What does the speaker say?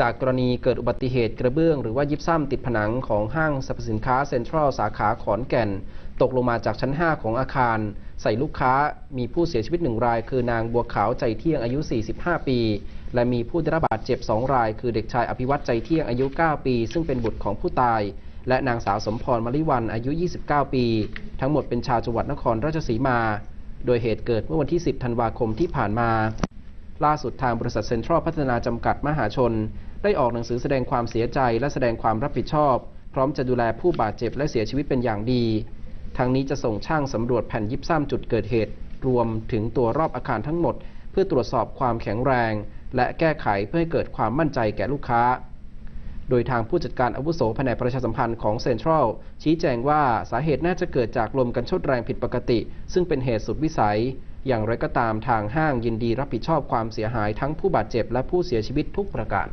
จากกรณีเกิดอุบัติเหตุกระเบื้องหรือว่ายิบซ้ำติดผนังของห้างสรรพสินค้าเซ็นทรัลสาขาขอนแก่น ตกลงมาจากชั้น 5 ของอาคาร ใส่ลูกค้ามีผู้เสียชีวิตหนึ่งราย คือนางบัวขาวใจเที่ยงอายุ 45 ปี และมีผู้ได้รับบาดเจ็บ 2 ราย คือเด็กชายอภิวัตใจเที่ยงอายุ 9 ปี ซึ่งเป็นบุตรของผู้ตาย และนางสาวสมพรมริวันอายุ 29 ปี ทั้งหมดเป็นชาวจังหวัดนครราชสีมา โดยเหตุเกิดเมื่อวันที่ 10 ธันวาคมที่ผ่านมา ล่าสุดทางบริษัทเซ็นทรัลพัฒนาจำกัดมหาชน ได้ออกหนังสือแสดงความเสียใจและแสดงความรับผิดชอบ พร้อมจะดูแลผู้บาดเจ็บและเสียชีวิตเป็นอย่างดีทางนี้จะส่งช่างสำรวจแผ่นยิบซ้ำจุดเกิดเหตุ รวมถึงตัวรอบอาคารทั้งหมด เพื่อตรวจสอบความแข็งแรง และแก้ไขเพื่อให้เกิดความมั่นใจแก่ลูกค้า โดยทางผู้จัดการอาวุโสแผนกประชาสัมพันธ์ของเซ็นทรัลชี้แจงว่าสาเหตุน่าจะเกิดจากลมกันชดแรงผิดปกติ ซึ่งเป็นเหตุสุดวิสัยอย่างไรก็ตามทางห้างยินดีรับผิดชอบความเสียหายทั้งผู้บาดเจ็บและผู้เสียชีวิตทุกประการ